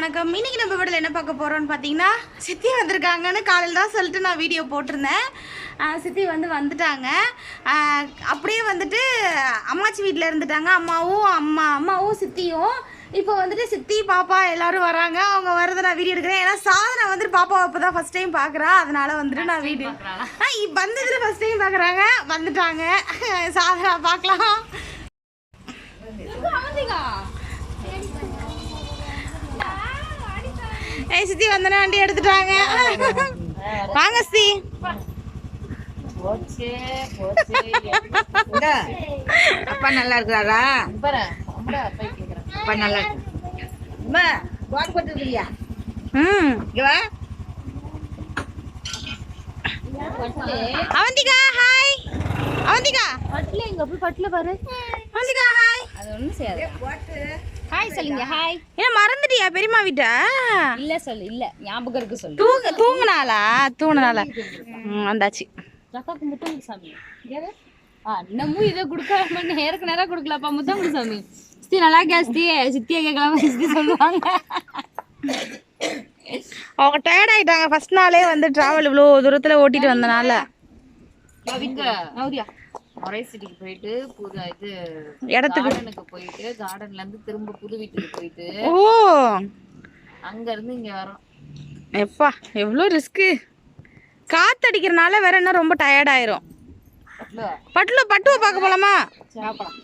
வணக்கம். இன்னைக்கு நம்ம வீடியோவில் என்ன பார்க்க போகிறோம்னு பார்த்தீங்கன்னா சித்தி வந்திருக்காங்கன்னு காலையில் தான் சொல்லிட்டு நான் வீடியோ போட்டிருந்தேன். சித்தி வந்து வந்துட்டாங்க. அப்படியே வந்துட்டு அம்மாச்சி வீட்டில் இருந்துட்டாங்க. அம்மாவும் அம்மா அம்மாவும் சித்தியும். இப்போ வந்துட்டு சித்தி பாப்பா எல்லாரும் வராங்க. அவங்க வரதை நான் வீடியோ எடுக்கிறேன். ஏன்னா சாதனை வந்துட்டு பாப்பாவை இப்போ தான் ஃபஸ்ட் டைம் பார்க்குறா அதனால வந்துட்டு நான் வீடியோ ஆ வந்ததில் ஃபஸ்ட் டைம் பார்க்குறாங்க வந்துட்டாங்க. சாதனை பார்க்கலாம். ஏய் சித்தி வந்தனா வண்டி எடுத்துட்டாங்க வாங்க. சித்தி. போச்சு போச்சு. இங்க, அப்பா நல்லா இருக்கிறாரா? அப்பா நல்லா இருக்கு. ம். இங்க வா. அவந்திகா ஹாய். அவந்திகா. பட்ல எங்க போய் பட்ல பாரு. அவந்திகா ஹாய். அது ஒண்ணும் செய்யாது. ஹாய் சொல்லுங்க. ஹாய் ஏன் மறந்துட்டியா பெரியம்மா வீட்டை? இல்ல சொல்லு. இல்ல ஞாபகம் இருக்கு சொல்லு. தூங்க தூங்குனாளா? தூங்குனால ம் வந்தாச்சு. ஜக்காக்கு முத்தம் கொடு சாமி. இன்னமும் இதை கொடுக்காம நேருக்கு நேரம் கொடுக்கலப்பா. முத்தம் கொடு சாமி. சித்தி நல்லா இருக்கா சித்தி? சித்தியை கேட்கலாமா சித்தி சொல்லுவாங்க. அவங்க டயர்ட் ஆயிட்டாங்க. ஃபர்ஸ்ட் நாளே வந்து டிராவல் இவ்வளோ தூரத்தில் ஓட்டிட்டு வந்தனால. கவிங்க நௌரியா ஒரே சிட்டிக்கு போயிட்டு புது இது இடத்துக்கு. கார்டனுக்கு போயிட்டு கார்டன்ல இருந்து திரும்ப புது வீட்டுக்கு போயிட்டு ஓ! அங்க இருந்து இங்க வரோம். எப்பா எவ்வளோ ரிஸ்க்கு. காத்தடிக்கிறனால வேற என்ன ரொம்ப டயர்ட் ஆயிரும். பட்டுல பட்டுவை பார்க்க போலாமா? சாப்பிடலாம்.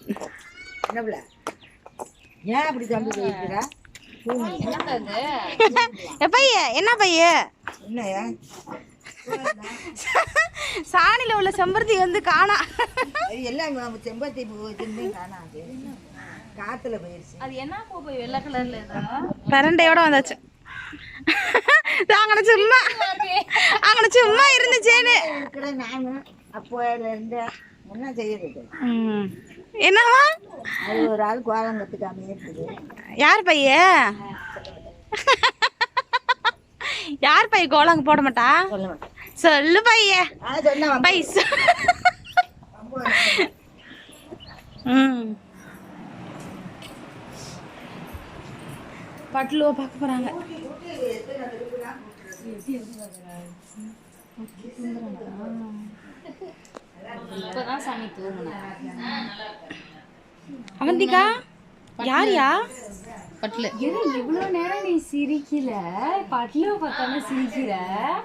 என்ன பிள்ளை? ஏன் அப்படி தம்பி ஏ பைய என்ன பைய? என்னையா சாணியில் உள்ள செம்பருத்தி வந்து காணா. எல்லாம் நம்ம செம்பருத்தி பூ காணாது காத்துல போயிருச்சு. அது என்ன பூ போய் வெள்ளை கலர்ல பரண்டையோட வந்தாச்சு. அங்கன சும்மா அங்கன சும்மா இருந்துச்சேன்னு. இருக்கிற நானு அப்போ இருந்து என்ன செய்யறது? ம். என்னவா அது ஒரு ஆள் கோலம் கத்துக்காம இருக்குது. யார் பைய? யார் பைய கோலங்க போட மாட்டா? சொல்ல மாட்டேன் சொல்லு பையன் பைசு. ம். பட்டுலுவை பார்க்க போகிறாங்க அவந்திகா? யாரியா? பட்ல. இவ்வளவு நேரம் நீ சிரிக்கல? பட்ல பார்த்தானே சிரிக்கிற?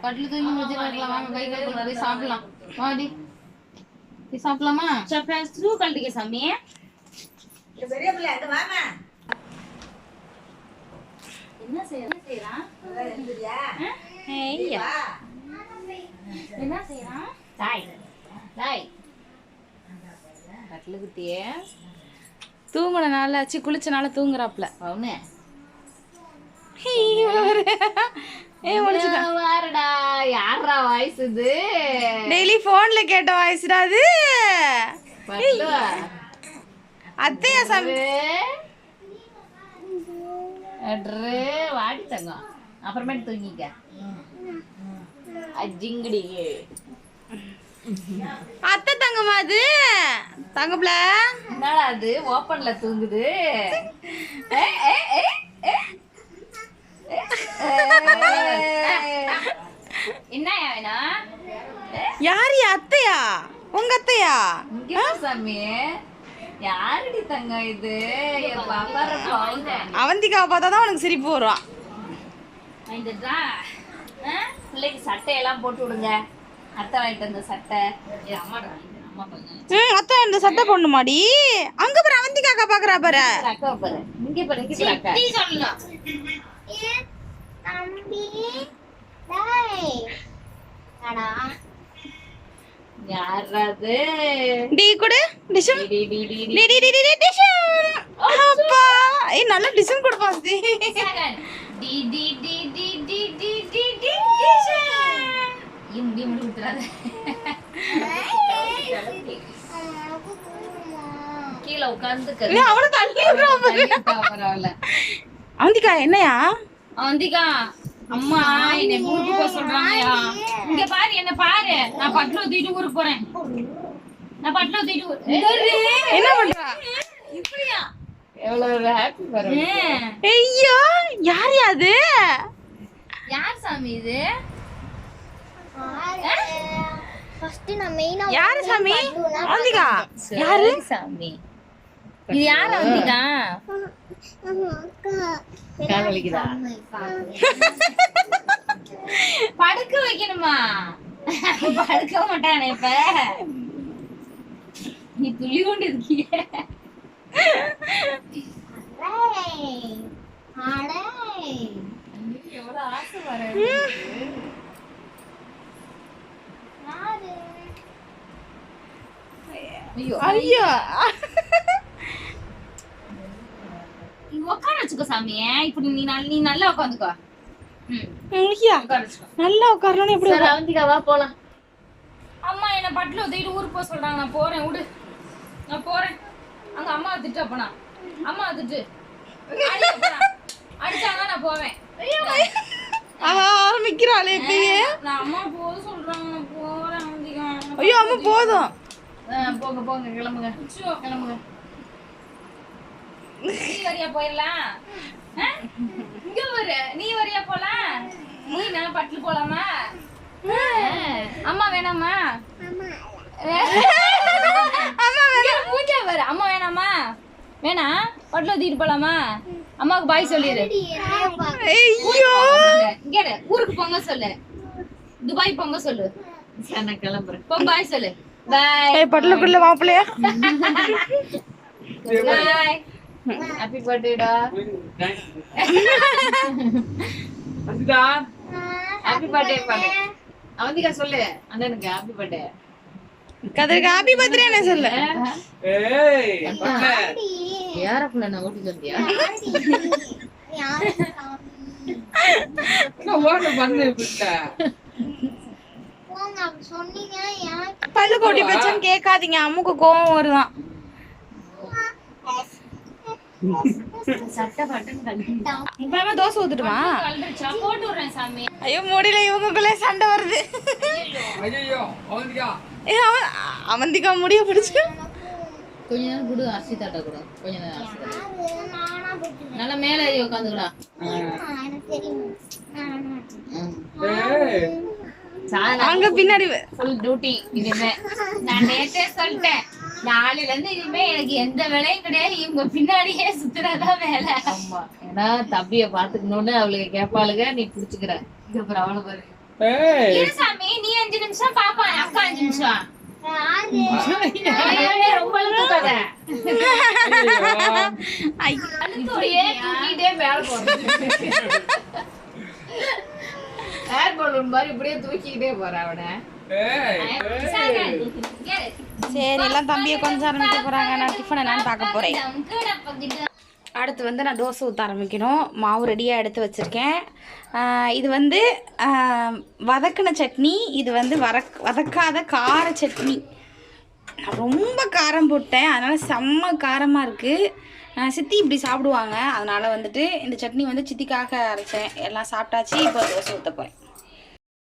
பட்ல தூங்கி முடிச்சு வரலாம். வாங்க கை கால் கழுவி போய் சாப்பிடலாம். வாடி போய் சாப்பிடலாமா? சர்ப்ரைஸ் த்ரூ கழட்டிக்க சாமி. பெரிய பிள்ளை என்ன ஐயா. என்ன செய்யலாம் தாய் தாய் கட்டில குத்தியே தூங்குனனால சி குளிச்சனால தூங்குறாப்ல. அவனே. யாரா வாய்ஸ் இது? டெய்லி போன்ல கேட்ட வாய்ஸ்டா அது? அத்தையா சாமி வாடி தங்கம். அப்புறமேட்டு தூங்கிக்க. அஜிங்கடி அத்தை தங்கம்மா அது? தங்கப்ல என்னடா அது? ஓப்பன்ல தூங்குது. என்ன வேணும் யாரு அத்தையா? உங்க அத்தையா? சாமி. யாருடி தங்கம் இது? அவந்திகாவை பார்த்தா தான் உனக்கு சிரிப்பு வரும்? பிள்ளைக்கு சட்டையெல்லாம் போட்டு விடுங்க. அத்தை வாங்கிட்டு வந்த சட்டை. அம்மா ம் அத்தை இந்த சட்டை போடணுமாடி அங்க பாரு அவந்திகா அக்கா பாக்குறா பாரு இங்க பாரு யாராது டீ கொடு டிஷம் டி, டி, டி, டி. டி டி டி டி டி டிஷம் அப்பா ஏய் நல்ல டிஷம் கொடுப்பா சி Second. டி, டி, டி, டி, டி, டி, டி, டி, டிஷன். ஏன் முடிய முடிய கீழே உட்கார்ந்து அவள தள்ளி பரவாயில்ல. அவந்திகா என்னையா? அவந்திகா அம்மா என்னை ஊருக்கு போக சொல்றாங்கயா? இங்க பாரு என்ன பாரு. நான் பட்ல தூக்கிட்டு ஊருக்கு போறேன். நான் பட்ல தூக்கிட்டு என்ன பண்றா? இப்படியா? எவ்வளவு ஹாப்பி பாரு ஐயோ யார் அது? யார் சாமி இது? ஃபர்ஸ்ட் நான் மெயினா யாரு சாமி? அவந்திகா யாரு? சாமி. இது யார் வந்தீங்க காதலிக்குதா படுக்க வைக்கணுமா? படுக்க மாட்டானே இப்ப. நீ துள்ளி கொண்டு இருக்கிய. எவ்வளவு ஆசை வர ஐயோ ஐயோ நீ உட்கார வச்சுக்கோ சாமியே இப்படி நீ நல்ல நீ நல்லா உட்காந்துக்கோ. நல்லா உட்காரணும் எப்படி சரி அவந்திகா வா போலாம். அம்மா என்ன பட்டில உதவிட்டு ஊருக்கு போக சொல்றாங்க. நான் போறேன் விடு. நான் போறேன். அங்க அம்மா திட்டு அப்ப நான் அம்மா திட்டு. அடிச்சாங்க நான் போவேன். அவ ஆரம்பிக்கிறாளே நான் அம்மா போக சொல்றாங்க. நான் போறேன் ஐயோ அம்மா போதும். போங்க போங்க கிளம்புங்க. கிளம்புங்க. நீ வரியா போயிடலாம்? ஆ? இங்க வரு. நீ வரியா போலாம்? நீ நான் பட்டில் போலாமா? அம்மா வேணாமா? மூஞ்சா வரு. அம்மா வேணாமா? வேணா. பட்டில் ஊத்திட்டு போலாமா? அம்மாவுக்கு பாய் சொல்லிடு ஐயோ. இங்க இரு, ஊருக்கு போங்க சொல்லு. துபாய் போங்க சொல்லு. நான் கிளம்புறேன். போ பாய் சொல்லு. பாய் ஏய் பட்டலுக்குள்ள மாப்பிள்ளையா பாய் ஹாப்பி பர்த்டேடா ஹாப்பி பர்த்டே பண்ணு அவந்திகா சொல்லு. அண்ணனுக்கு ஹாப்பி பர்த்டே கதிருக்கு ஹாப்பி பர்த்டே என்ன சொல்லு? யார புள்ள நான் ஓட்டி சொல்லியா சொன்னீங்க பல்லு கொட்டி பச்சன்னு கேட்காதீங்க. அம்முக்கு கோவம் வருதான். சட்டை பட்டன் இப்ப தோசை ஊத்துட்டுமா ஐயோ முடியல இவங்களுக்குள்ளே சண்டை வருது. அவந்திக்கா. முடிய பிடிச்சு. கொஞ்ச நேரம் குடு அரிசி தட்ட கூட. கொஞ்ச நேரம் அரிசி தட்ட நல்லா மேல ஏறி உட்காந்துக்கடா அங்க பின்னாடி ஃபுல் டியூட்டி இனிமே நான் நேத்தே சொல்லிட்டேன். நாளையில இருந்து இனிமே எனக்கு எந்த வேலையும் கிடையாது. இவங்க பின்னாடியே சுத்துறதான் வேலை. ஆமா. ஏன்னா தம்பிய பாத்துக்கணும்னு அவளுக்கு கேப்பாளுங்க நீ புடிச்சுக்கிற. அவளை பாரு. சாமி நீ அஞ்சு நிமிஷம் பாப்பா. அக்கா அஞ்சு நிமிஷம். ஏர் பலூன் மாதிரி இப்படியே தூக்கிக்கிட்டே போற அவனை. சரி எல்லாம் தம்பியை கொஞ்சம் ஆரம்பிக்க போறாங்க. நான் டிஃபன் என்னன்னு பார்க்க போறேன். அடுத்து வந்து நான் தோசை ஊற்ற ஆரம்பிக்கணும். மாவு ரெடியாக எடுத்து வச்சுருக்கேன். இது வந்து வதக்கின வதக்குன சட்னி இது வந்து வரக் வதக்காத கார சட்னி. நான் ரொம்ப காரம் போட்டேன். அதனால் செம்ம காரமாக இருக்குது சித்தி இப்படி சாப்பிடுவாங்க. அதனால் வந்துட்டு இந்த சட்னி வந்து சித்திக்காக அரைச்சேன். எல்லாம் சாப்பிட்டாச்சு இப்போ தோசை ஊற்ற போகிறேன்